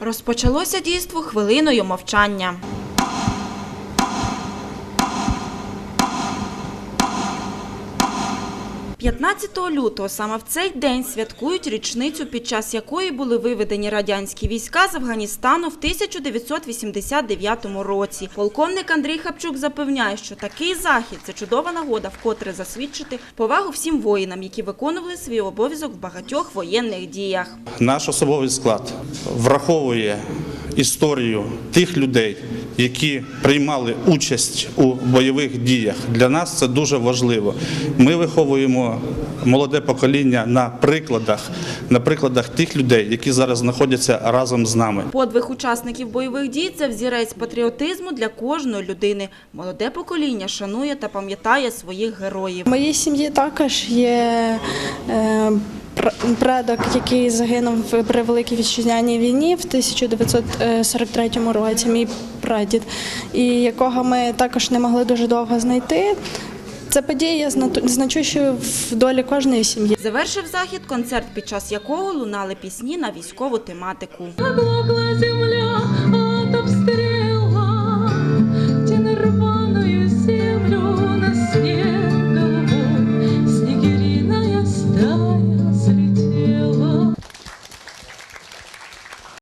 Розпочалося дійство хвилиною мовчання. «15 лютого саме в цей день святкують річницю, під час якої були виведені радянські війська з Афганістану в 1989 році. Полковник Андрій Хапчук запевняє, що такий захід – це чудова нагода вкотре засвідчити повагу всім воїнам, які виконували свій обов'язок в багатьох воєнних діях. Наш особовий склад враховує історію тих людей, які приймали участь у бойових діях. Для нас це дуже важливо. Ми виховуємо молоде покоління на прикладах, на прикладах тих людей, які зараз знаходяться разом з нами. Подвиг учасників бойових дій – це взірець патріотизму для кожної людини. Молоде покоління шанує та пам'ятає своїх героїв. В моїй сім'ї також є е, пр- предок, який загинув в- при Великій Вітчизняній війні в 1943 році, мій прадід, і якого ми також не могли дуже довго знайти. Це подія знату- значущою в долі кожної сім'ї. Завершив захід концерт, під час якого лунали пісні на військову тематику. Земля от землю на